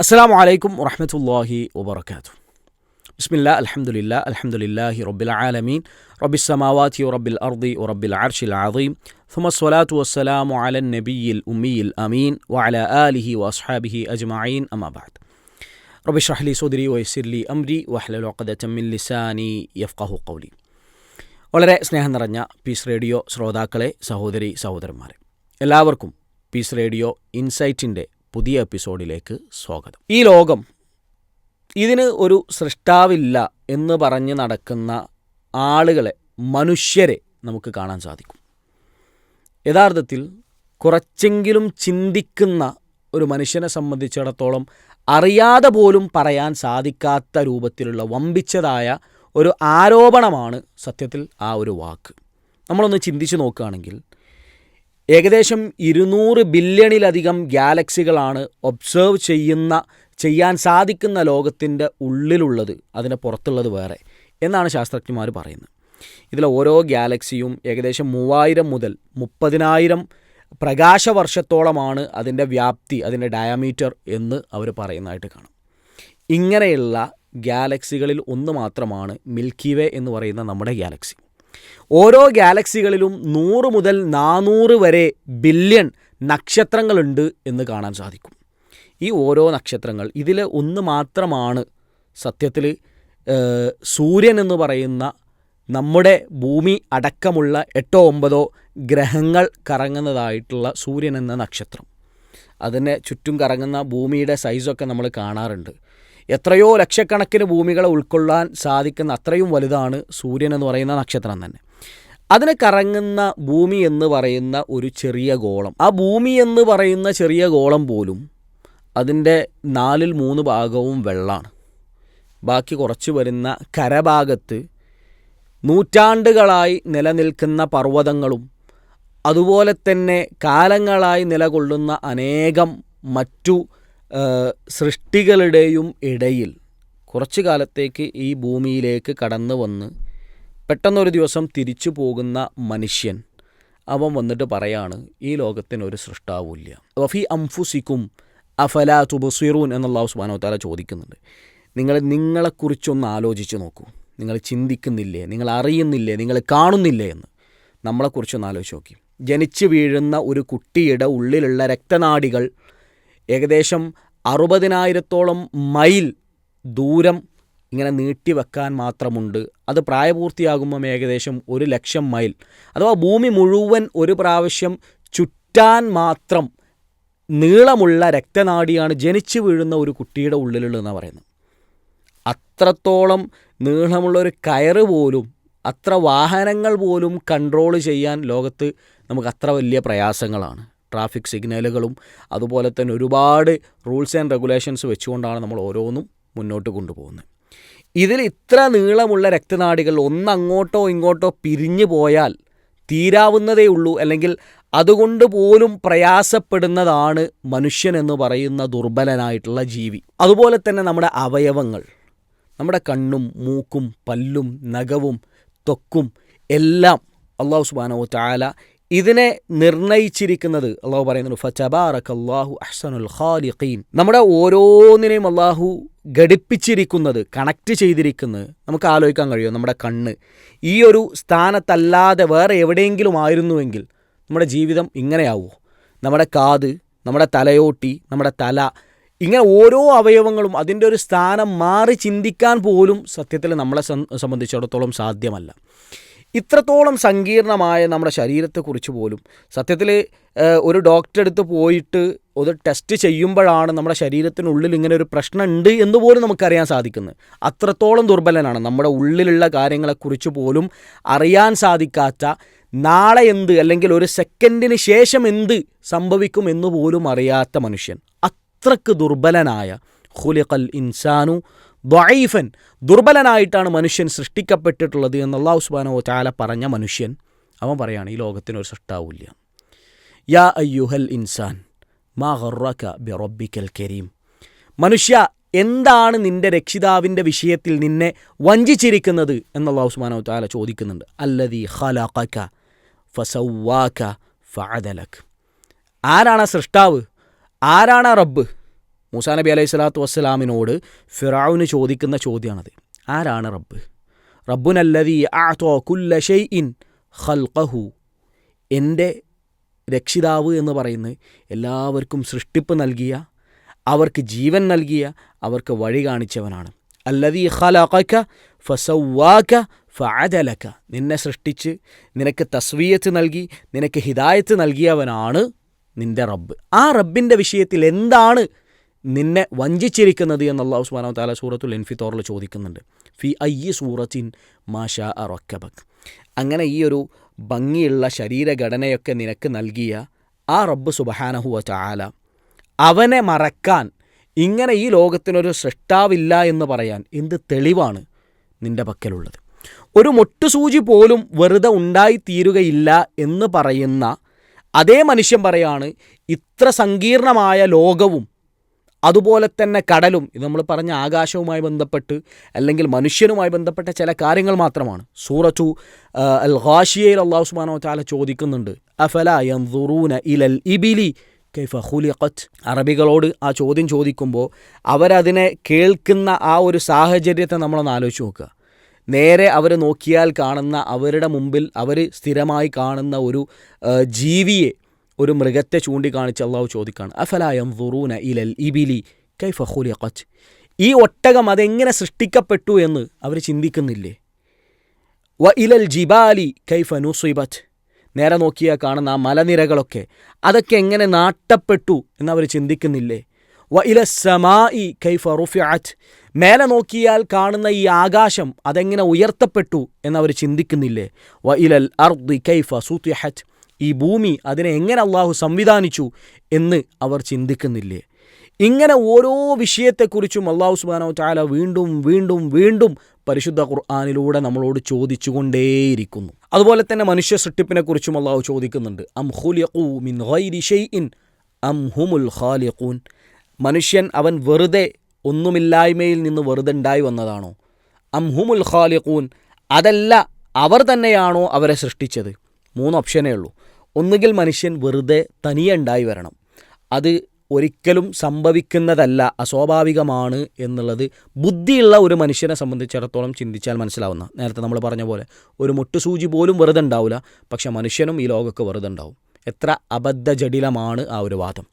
അസ്സാം വലൈക്കും വറഹമത്തല്ലാഹി വബർക്കാത്തു ബിസ്മില്ല അൽഹംദുലില്ലാ അൽഹംദുലില്ലാഹി റബ്ബിൽ ആലമീൻ റബ്ബിസ് സമാവാതി റബ്ബിൽ അർദി റബ്ബിൽ അർഷിൽ അദീം ثم الصلاة والسلام على النبي الأمي الأمين وعلى آله وأصحابه أجمعين أما بعد رب اشرح لي صدري ويسر لي أمري واحلل عقدة من لساني يفقه قولي വളരെ സ്നേഹം നിറഞ്ഞ പീസ് റേഡിയോ ശ്രോതാക്കളെ സഹോദരി സഹോദരന്മാരെ എല്ലാവർക്കും പീസ് റേഡിയോ ഇൻസൈറ്റിൻ്റെ പുതിയ എപ്പിസോഡിലേക്ക് സ്വാഗതം. ഈ ലോകം ഇതിന് ഒരു സൃഷ്ടാവില്ല എന്ന് പറഞ്ഞ് നടക്കുന്ന ആളുകളെ മനുഷ്യരെ നമുക്ക് കാണാൻ സാധിക്കും. യഥാർത്ഥത്തിൽ കുറച്ചെങ്കിലും ചിന്തിക്കുന്ന ഒരു മനുഷ്യനെ സംബന്ധിച്ചിടത്തോളം അറിയാതെ പോലും പറയാൻ സാധിക്കാത്ത രൂപത്തിലുള്ള വമ്പിച്ചതായ ഒരു ആരോപണമാണ് സത്യത്തിൽ ആ ഒരു വാക്ക്. നമ്മളൊന്ന് ചിന്തിച്ച് നോക്കുകയാണെങ്കിൽ ഏകദേശം ഇരുന്നൂറ് ബില്യണിലധികം ഗാലക്സികളാണ് ഒബ്സേർവ് ചെയ്യുന്ന ചെയ്യാൻ സാധിക്കുന്ന ലോകത്തിന്റെ ഉള്ളിലുള്ളത് അതിന് പുറത്തുള്ളത് വേറെ എന്നാണ് ശാസ്ത്രജ്ഞന്മാർ പറയുന്നത്. ഇതിലെ ഓരോ ഗാലക്സിയും ഏകദേശം മൂവായിരം മുതൽ മുപ്പതിനായിരം പ്രകാശവർഷത്തോളമാണ് അതിന്റെ വ്യാപ്തി അതിന്റെ ഡയമീറ്റർ എന്ന് അവർ പറയുന്നതായിട്ട് കാണും. ഇങ്ങനെയുള്ള ഗാലക്സികളിൽ ഒന്ന് മാത്രമാണ് മിൽക്കി വേ എന്ന് പറയുന്ന നമ്മുടെ ഗാലക്സി. ഓരോ ഗാലക്സികളിലും നൂറ് മുതൽ നാനൂറ് വരെ ബില്യൺ നക്ഷത്രങ്ങളുണ്ട് എന്ന് കാണാൻ സാധിക്കും. ഈ ഓരോ നക്ഷത്രങ്ങൾ ഇതിൽ ഒന്ന് മാത്രമാണ് സത്യത്തിൽ സൂര്യൻ എന്ന് പറയുന്ന നമ്മുടെ ഭൂമി അടക്കമുള്ള എട്ടോ ഒമ്പതോ ഗ്രഹങ്ങൾ കറങ്ങുന്നതായിട്ടുള്ള സൂര്യൻ എന്ന നക്ഷത്രം. അതിനെ ചുറ്റും കറങ്ങുന്ന ഭൂമിയുടെ സൈസൊക്കെ നമ്മൾ കാണാറുണ്ട്. എത്രയോ ലക്ഷക്കണക്കിന് ഭൂമികളെ ഉൾക്കൊള്ളാൻ സാധിക്കുന്ന അത്രയും വലുതാണ് സൂര്യൻ എന്ന് പറയുന്ന നക്ഷത്രം തന്നെ. അതിനെ കറങ്ങുന്ന ഭൂമി എന്ന് പറയുന്ന ഒരു ചെറിയ ഗോളം. ആ ഭൂമി എന്ന് പറയുന്ന ചെറിയ ഗോളം പോലും അതിന്റെ നാലിൽ മൂന്ന് ഭാഗവും വെള്ളമാണ് ബാക്കി കുറച്ച് വരുന്ന കരഭാഗത്ത് നൂറ്റാണ്ടുകളായി നിലനിൽക്കുന്ന പർവതങ്ങളും അതുപോലെ തന്നെ കാലങ്ങളായി നിലകൊള്ളുന്ന അനേകം മറ്റു സൃഷ്ടികളുടെയും ഇടയിൽ കുറച്ചു കാലത്തേക്ക് ഈ ഭൂമിയിലേക്ക് കടന്നു വന്ന് പെട്ടെന്നൊരു ദിവസം തിരിച്ചു പോകുന്ന മനുഷ്യൻ അവൻ വന്നിട്ട് പറയാണ് ഈ ലോകത്തിനൊരു സൃഷ്ടാവില്ല വഫി അംഫുസിക്കും അഫല തുബസിറൂൻ എന്നുള്ള സുബാനോത്താല താല ചോദിക്കുന്നുണ്ട്. നിങ്ങൾ നിങ്ങളെക്കുറിച്ചൊന്ന് ആലോചിച്ച് നോക്കൂ. നിങ്ങൾ ചിന്തിക്കുന്നില്ലേ? നിങ്ങൾ അറിയുന്നില്ലേ? നിങ്ങൾ കാണുന്നില്ലേ എന്ന്. നമ്മളെക്കുറിച്ചൊന്ന് ആലോചിച്ച് നോക്കി. ജനിച്ചു വീഴുന്ന ഒരു കുട്ടിയുടെ ഉള്ളിലുള്ള രക്തനാടികൾ ഏകദേശം അറുപതിനായിരത്തോളം മൈൽ ദൂരം ഇങ്ങനെ നീട്ടി നീട്ടിവെക്കാൻ മാത്രമുണ്ട്. അത് പ്രായപൂർത്തിയാകുമ്പം ഏകദേശം ഒരു ലക്ഷം മൈൽ. അഥവാ ഭൂമി മുഴുവൻ ഒരു പ്രാവശ്യം ചുറ്റാൻ മാത്രം നീളമുള്ള രക്തനാടിയാണ് ജനിച്ചു വീഴുന്ന ഒരു കുട്ടിയുടെ ഉള്ളിലുള്ളതെന്ന് പറയുന്നത്. അത്രത്തോളം നീളമുള്ള ഒരു കയറ് പോലും അത്ര വാഹനങ്ങൾ പോലും കൺട്രോൾ ചെയ്യാൻ ലോകത്ത് നമുക്ക് അത്ര വലിയ പ്രയാസങ്ങളാണ്. ട്രാഫിക് സിഗ്നലുകളും അതുപോലെ തന്നെ ഒരുപാട് റൂൾസ് ആൻഡ് റെഗുലേഷൻസ് വെച്ചുകൊണ്ടാണ് നമ്മൾ ഓരോന്നും മുന്നോട്ട് കൊണ്ടുപോകുന്നത്. ഇതിൽ ഇത്ര നീളമുള്ള രക്തനാടികൾ ഒന്നങ്ങോട്ടോ ഇങ്ങോട്ടോ പിരിഞ്ഞു പോയാൽ തീരാവുന്നതേ ഉള്ളൂ അല്ലെങ്കിൽ അതുകൊണ്ട് പോലും പ്രയാസപ്പെടുന്നതാണ് മനുഷ്യൻ എന്ന് പറയുന്ന ദുർബലനായിട്ടുള്ള ജീവി. അതുപോലെ തന്നെ നമ്മുടെ അവയവങ്ങൾ നമ്മുടെ കണ്ണും മൂക്കും പല്ലും നഖവും ത്വക്കും എല്ലാം അള്ളാഹു സുബാനോ ചാല ഇതിനെ നിർണയിച്ചിരിക്കുന്നത് അള്ളാഹു പറയുന്നുണ്ട് ഫച്ചബാറക് അള്ളാഹു അഹ്സനുൽ ഖാലിഖീൻ. നമ്മുടെ ഓരോന്നിനെയും അള്ളാഹു ഘടിപ്പിച്ചിരിക്കുന്നത് കണക്റ്റ് ചെയ്തിരിക്കുന്നത് നമുക്ക് ആലോചിക്കാൻ കഴിയുമോ? നമ്മുടെ കണ്ണ്. ഈ ഒരു സ്ഥാനത്തല്ലാതെ വേറെ എവിടെയെങ്കിലും ആയിരുന്നുവെങ്കിൽ നമ്മുടെ ജീവിതം ഇങ്ങനെയാവുമോ? നമ്മുടെ കാത് നമ്മുടെ തലയോട്ടി നമ്മുടെ തല ഇങ്ങനെ ഓരോ അവയവങ്ങളും അതിന്റെ ഒരു സ്ഥാനം മാറി ചിന്തിക്കാൻ പോലും സത്യത്തിൽ നമ്മളെ സംബന്ധിച്ചിടത്തോളം സാധ്യമല്ല. ഇത്രത്തോളം സങ്കീർണമായ നമ്മുടെ ശരീരത്തെക്കുറിച്ച് പോലും സത്യത്തിൽ ഒരു ഡോക്ടറെ അടുത്ത് പോയിട്ട് ഒരു ടെസ്റ്റ് ചെയ്യുമ്പോഴാണ് നമ്മുടെ ശരീരത്തിനുള്ളിൽ ഇങ്ങനെ ഒരു പ്രശ്നമുണ്ട് എന്ന് പോലും നമുക്കറിയാൻ സാധിക്കുന്നത്. അത്രത്തോളം ദുർബലനാണ്. നമ്മുടെ ഉള്ളിലുള്ള കാര്യങ്ങളെക്കുറിച്ച് പോലും അറിയാൻ സാധിക്കാത്ത നാളെ എന്ത് അല്ലെങ്കിൽ ഒരു സെക്കൻഡിന് ശേഷം എന്ത് സംഭവിക്കും എന്ന് പോലും അറിയാത്ത മനുഷ്യൻ. അത്രയ്ക്ക് ദുർബലനായ ഹുലിഖൽ ഇൻസാനു ദ്വൈഫൻ ദുർബലനായിട്ടാണ് മനുഷ്യൻ സൃഷ്ടിക്കപ്പെട്ടിട്ടുള്ളത് എന്ന് സുബാനോ ചാല പറഞ്ഞ മനുഷ്യൻ. അവൻ പറയാണ് ഈ ലോകത്തിനൊരു സൃഷ്ടാവില്ല യാ അയ്യുഹൽ ഇൻസാൻ. മാ ഹറക്ക ബി റബ്ബിക്കൽ കരീം. മനുഷ്യ എന്താണ് നിന്റെ രക്ഷിതാവിന്റെ വിഷയത്തിൽ നിന്നെ വഞ്ചിച്ചിരിക്കുന്നത് എന്നുള്ള ഉസ്മാനോ താല ചോദിക്കുന്നുണ്ട്. അല്ലതി ഹലാക്ക ഫസൗവാക്ക ഫഅദലക്. ആരാണ് സൃഷ്ടാവ്? ആരാണ് റബ്ബ്? മൂസാ നബി അലൈഹി സ്വലാത്തു വസ്സലാമിനോട് ഫിറാവുന് ചോദിക്കുന്ന ചോദ്യമാണത് ആരാണ് റബ്ബ്? റബ്ബുനല്ലതി ആത്തോ കുല്ല ഷെയ് ഇൻ ഖൽഖഹു. എന്റെ രക്ഷിതാവ് എന്ന് പറയുന്നത് എല്ലാവർക്കും സൃഷ്ടിപ്പ് നൽകിയ അവർക്ക് ജീവൻ നൽകിയ അവർക്ക് വഴി കാണിച്ചവനാണ്. അല്ലതീ ഖലഖക ഫസവ്വാക ഫഅദലക. നിന്നെ സൃഷ്ടിച്ച് നിനക്ക് തസ്വീയത്ത് നൽകി നിനക്ക് ഹിദായത്ത് നൽകിയവനാണ് നിന്റെ റബ്ബ്. ആ റബ്ബിന്റെ വിഷയത്തിൽ എന്താണ് നിന്നെ വഞ്ചിച്ചിരിക്കുന്നത് എന്ന് സുബ്ഹാനഹു താല സൂറത്തുൽ ഇൻഫിത്തോറിൽ ചോദിക്കുന്നുണ്ട്. ഫി അയ്യി സൂറത്തിൻ മാഷ അറക്കബക്. അങ്ങനെ ഈ ഒരു ഭംഗിയുള്ള ശരീരഘടനയൊക്കെ നിനക്ക് നൽകിയ ആ റബ്ബ് സുബഹാനഹുവ ചാല അവനെ മറക്കാൻ ഇങ്ങനെ ഈ ലോകത്തിനൊരു സൃഷ്ടാവില്ല എന്ന് പറയാൻ എന്ത് തെളിവാണ് നിന്റെ പക്കലുള്ളത്? ഒരു മൊട്ടുസൂചി പോലും വെറുതെ ഉണ്ടായിത്തീരുകയില്ല എന്ന് പറയുന്ന അതേ മനുഷ്യൻ പറയാണ് ഇത്ര സങ്കീർണമായ ലോകവും അതുപോലെ തന്നെ കടലും ഇത് നമ്മൾ പറഞ്ഞ ആകാശവുമായി ബന്ധപ്പെട്ട് അല്ലെങ്കിൽ മനുഷ്യനുമായി ബന്ധപ്പെട്ട ചില കാര്യങ്ങൾ മാത്രമാണ്. സൂറത്തു അൽ ഹാഷിയയിൽ അള്ളാഹു സുബാനോ ചാല ചോദിക്കുന്നുണ്ട് അഫല യൻദുറൂന ഇലൽ ഇബിലി? കൈഫ ഖുലിഖത്ത് അറബികളോട് ആ ചോദ്യം ചോദിക്കുമ്പോൾ അവരതിനെ കേൾക്കുന്ന ആ ഒരു സാഹചര്യത്തെ നമ്മളൊന്ന് ആലോചിച്ച് നോക്കുക. നേരെ അവർ നോക്കിയാൽ കാണുന്ന അവരുടെ മുമ്പിൽ അവർ സ്ഥിരമായി കാണുന്ന ഒരു ജീവിയെ ഒരു മൃഗത്തെ ചൂണ്ടിക്കാണിച്ച് അള്ളാഹു ചോദിക്കാണ് അഫലായം വുറൂന ഇലൽ ഇബിലി? കൈഫ ഖുലിഖത്ത് ഈ ഒട്ടകം അതെങ്ങനെ സൃഷ്ടിക്കപ്പെട്ടു എന്ന് അവർ ചിന്തിക്കുന്നില്ലേ? വ ഇലൽ ജിബാലി കൈഫ നുസുബത്ത് നേരെ നോക്കിയാൽ കാണുന്ന ആ മലനിരകളൊക്കെ അതൊക്കെ എങ്ങനെ നാട്ടപ്പെട്ടു എന്നവർ ചിന്തിക്കുന്നില്ലേ? വ ഇല സമായി കൈഫ റുഫിയാറ്റ് മേലെ നോക്കിയാൽ കാണുന്ന ഈ ആകാശം അതെങ്ങനെ ഉയർത്തപ്പെട്ടു എന്നവർ ചിന്തിക്കുന്നില്ലേ? വ ഇലൽ അർദി കൈഫ സുത്തിഹത്ത് ഈ ഭൂമി അതിനെ എങ്ങനെ അള്ളാഹു സംവിധാനിച്ചു എന്ന് അവർ ചിന്തിക്കുന്നില്ലേ? ഇങ്ങനെ ഓരോ വിഷയത്തെക്കുറിച്ചും അള്ളാഹു സുബാനോ ചാല വീണ്ടും വീണ്ടും വീണ്ടും പരിശുദ്ധ ഖുർആാനിലൂടെ നമ്മളോട് ചോദിച്ചുകൊണ്ടേയിരിക്കുന്നു. അതുപോലെ തന്നെ മനുഷ്യ സൃഷ്ടിപ്പിനെക്കുറിച്ചും അള്ളാഹു ചോദിക്കുന്നുണ്ട്. അം മിൻ ഗൈരി അം ഹുമുൽ ഖാലിഖൂൻ. മനുഷ്യൻ അവൻ വെറുതെ ഒന്നുമില്ലായ്മയിൽ നിന്ന് വെറുതെ ഉണ്ടായി വന്നതാണോ? അം ഹുമുൽ ഖാലിഖൂൻ അതല്ല അവർ തന്നെയാണോ അവരെ സൃഷ്ടിച്ചത്? മൂന്ന് ഓപ്ഷനേ ഉള്ളൂ. ഒന്നുകിൽ മനുഷ്യൻ വെറുതെ തനിയെ ഉണ്ടായി വരണം. അത് ഒരിക്കലും സംഭവിക്കുന്നതല്ല അസ്വാഭാവികമാണ് എന്നുള്ളത് ബുദ്ധിയുള്ള ഒരു മനുഷ്യനെ സംബന്ധിച്ചിടത്തോളം ചിന്തിച്ചാൽ മനസ്സിലാവുന്ന നേരത്തെ നമ്മൾ പറഞ്ഞ പോലെ ഒരു മുട്ടുസൂചി പോലും വെറുതെ ഉണ്ടാവില്ല പക്ഷെ മനുഷ്യനും ഈ ലോകമൊക്കെ വെറുതെ ഉണ്ടാവും. എത്ര അബദ്ധജടിലമാണ് ആ ഒരു വാദം.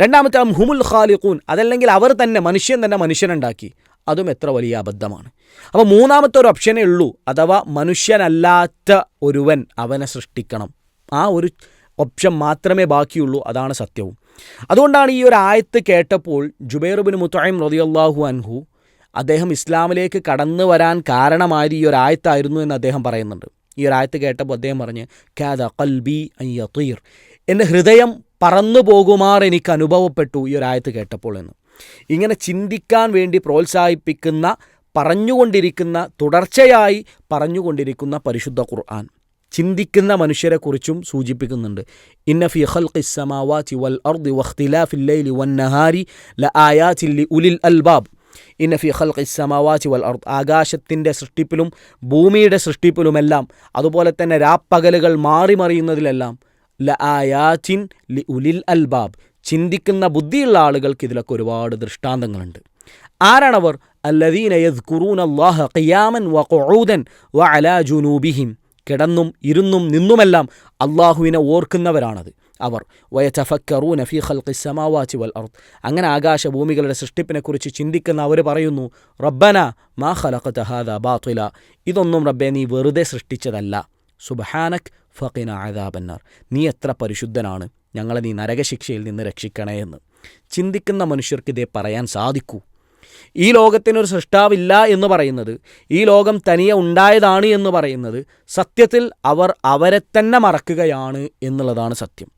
രണ്ടാമത്തെ ഹുമുൽ ഖാലിഖൂൻ അതല്ലെങ്കിൽ അവർ തന്നെ മനുഷ്യൻ തന്നെ മനുഷ്യനുണ്ടാക്കി അതും എത്ര വലിയ അബദ്ധമാണ്. അപ്പോൾ മൂന്നാമത്തെ ഒരു ഓപ്ഷനേ ഉള്ളൂ. അഥവാ മനുഷ്യനല്ലാത്ത ഒരുവൻ അവനെ സൃഷ്ടിക്കണം. ആ ഒരു ഓപ്ഷൻ മാത്രമേ ബാക്കിയുള്ളൂ. അതാണ് സത്യവും. അതുകൊണ്ടാണ് ഈ ഒരു ആയത്ത് കേട്ടപ്പോൾ ജുബൈറുബിൻ മുത്തായം റതിയല്ലാഹു അൻഹു അദ്ദേഹം ഇസ്ലാമിലേക്ക് കടന്നു വരാൻ കാരണമായത് ഈ ഒരു ആയത്തായിരുന്നു എന്ന് അദ്ദേഹം പറയുന്നുണ്ട്. ഈ ഒരു ആയത്ത് കേട്ടപ്പോൾ അദ്ദേഹം പറഞ്ഞ് ഖാദ കൽബി അയ്യീർ എന്റെ ഹൃദയം പറന്നു പോകുമാർ എനിക്ക് അനുഭവപ്പെട്ടു ഈ ഒരു ആയത്ത് കേട്ടപ്പോൾ എന്ന്. ഇങ്ങനെ ചിന്തിക്കാൻ വേണ്ടി പ്രോത്സാഹിപ്പിക്കുന്ന പറഞ്ഞുകൊണ്ടിരിക്കുന്ന തുടർച്ചയായി പറഞ്ഞുകൊണ്ടിരിക്കുന്ന പരിശുദ്ധ ഖുർആൻ ചിന്തിക്കുന്ന മനുഷ്യരെക്കുറിച്ചും സൂചിപ്പിക്കുന്നുണ്ട്. ഇന്ന ഫി വൽ ലൈലി ല ഉലിൽ അൽബാബ്. ഇന്ന ഫി വൽ അർദ്. ആകാശത്തിന്റെ സൃഷ്ടിപ്പിലും ഭൂമിയുടെ സൃഷ്ടിപ്പിലുമെല്ലാം അതുപോലെ തന്നെ രാപ്പകലുകൾ മാറി മറിയുന്നതിലെല്ലാം ല ആയാത്തിൻ ലി ഉലിൽ അൽബാബ്. ചിന്തിക്കുന്ന ബുദ്ധിയുള്ള ആളുകൾക്ക് ഇതിലൊക്കെ ഒരുപാട് ദൃഷ്ടാന്തങ്ങളുണ്ട്. ആരാണവർ? അല്ലദീന യദ്കുറൂന വ ഖിയാമൻ വ അലാ ജുനൂബിഹിം. കിടന്നും ഇരുന്നും നിന്നുമെല്ലാം അള്ളാഹുവിനെ ഓർക്കുന്നവരാണത്. അവർ വയറ്റഫക്കറൂന നഫീ ഖൽഖി സമാവാചി വൽ അർദ്. അങ്ങനെ ആകാശഭൂമികളുടെ സൃഷ്ടിപ്പിനെക്കുറിച്ച് ചിന്തിക്കുന്ന അവർ പറയുന്നു റബ്ബന മാ ഖലഖത ഹാദ ബാത്തില. ഇതൊന്നും റബ്ബെ നീ വെറുതെ സൃഷ്ടിച്ചതല്ല. സുബഹാനക് ഫഖിന ആദാബന്നാർ നീ എത്ര പരിശുദ്ധനാണ്? ഞങ്ങളെ നീ നരകശിക്ഷയിൽ നിന്ന് രക്ഷിക്കണേ എന്ന്. ചിന്തിക്കുന്ന മനുഷ്യർക്ക് ഇതേ പറയാൻ സാധിക്കൂ. ഈ ലോകത്തിനൊരു സൃഷ്ടാവില്ല എന്ന് പറയുന്നത് ഈ ലോകം തനിയെ ഉണ്ടായതാണ് എന്ന് പറയുന്നത് സത്യത്തിൽ അവർ അവരെ തന്നെ മറക്കുകയാണ് എന്നുള്ളതാണ് സത്യം.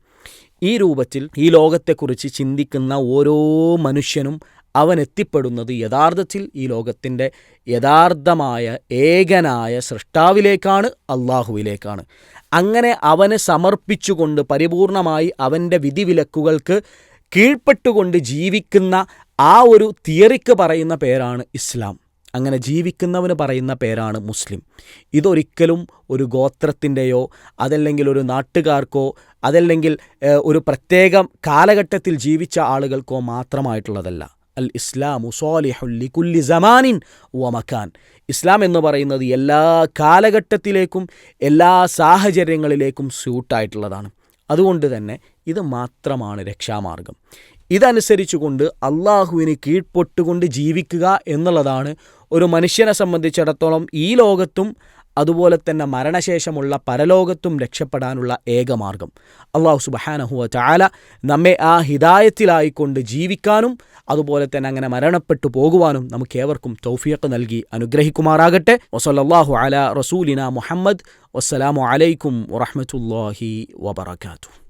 ഈ രൂപത്തിൽ ഈ ലോകത്തെക്കുറിച്ച് ചിന്തിക്കുന്ന ഓരോ മനുഷ്യനും അവൻ എത്തിപ്പെടുന്നത് യഥാർത്ഥത്തിൽ ഈ ലോകത്തിന്റെ യഥാർത്ഥമായ ഏകനായ സൃഷ്ടാവിലേക്കാണ് അള്ളാഹുവിലേക്കാണ് അങ്ങനെ അവന് സമർപ്പിച്ചുകൊണ്ട് പരിപൂർണമായി അവന്റെ വിധിവിലക്കുകൾക്ക് കീഴ്പ്പെട്ടുകൊണ്ട് ജീവിക്കുന്ന ആ ഒരു തിയറിക്ക് പറയുന്ന പേരാണ് ഇസ്ലാം. അങ്ങനെ ജീവിക്കുന്നവന് പറയുന്ന പേരാണ് മുസ്ലിം. ഇതൊരിക്കലും ഒരു ഗോത്രത്തിന്റെയോ അതല്ലെങ്കിൽ ഒരു നാട്ടുകാർക്കോ അതല്ലെങ്കിൽ ഒരു പ്രത്യേക കാലഘട്ടത്തിൽ ജീവിച്ച ആളുകൾക്കോ മാത്രമായിട്ടുള്ളതല്ല. അൽ ഇസ്ലാം സോലിഹുല്ലി കുല്ലി സമാനിൻ വമക്കാൻ ഇസ്ലാം എന്ന് പറയുന്നത് എല്ലാ കാലഘട്ടത്തിലേക്കും എല്ലാ സാഹചര്യങ്ങളിലേക്കും സ്യൂട്ടായിട്ടുള്ളതാണ്. അതുകൊണ്ട് തന്നെ ഇത് മാത്രമാണ് രക്ഷാമാർഗം. ഇതനുസരിച്ചുകൊണ്ട് അള്ളാഹുവിന് കീഴ്പൊട്ടുകൊണ്ട് ജീവിക്കുക എന്നുള്ളതാണ് ഒരു മനുഷ്യനെ സംബന്ധിച്ചിടത്തോളം ഈ ലോകത്തും അതുപോലെ തന്നെ മരണശേഷമുള്ള പരലോകത്തും രക്ഷപ്പെടാനുള്ള ഏകമാർഗം അള്ളാഹു സുബഹാനഹുവ ചാല നമ്മെ ആ ഹിതായത്തിലായിക്കൊണ്ട് ജീവിക്കാനും അതുപോലെ തന്നെ അങ്ങനെ മരണപ്പെട്ടു പോകുവാനും നമുക്ക് ഏവർക്കും തൗഫിയക്ക് നൽകി അനുഗ്രഹിക്കുമാറാകട്ടെ. വസല്ലാഹു അല റസൂലിന മുഹമ്മദ്. വസ്സലാമു അലൈക്കും വറഹമത്തല്ലാഹി വബർക്കാത്തു